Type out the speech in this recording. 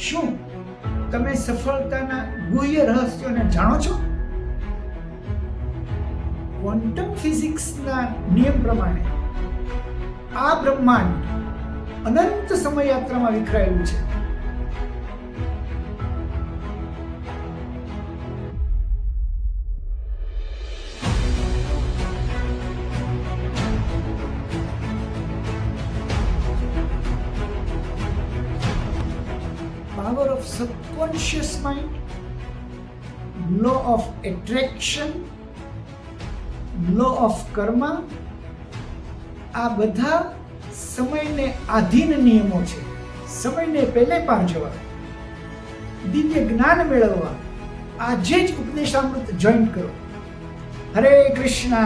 શું તમે સફળતાના ગુહ્ય રહસ્યોને જાણો છો? ક્વોન્ટમ ફિઝિક્સના નિયમ પ્રમાણે આ બ્રહ્માંડ અનંત સમયયાત્રામાં વિખરાયેલું છે. Power of subconscious mind, law of attraction, law of karma આ બધા સમયને આધીન નિયમો છે. સમયને પહેલે પાર જવા. દિવ્ય જ્ઞાન મેળવવા. આજે જ ઉપદેશામૃત જોઈન કરો. હરે કૃષ્ણ.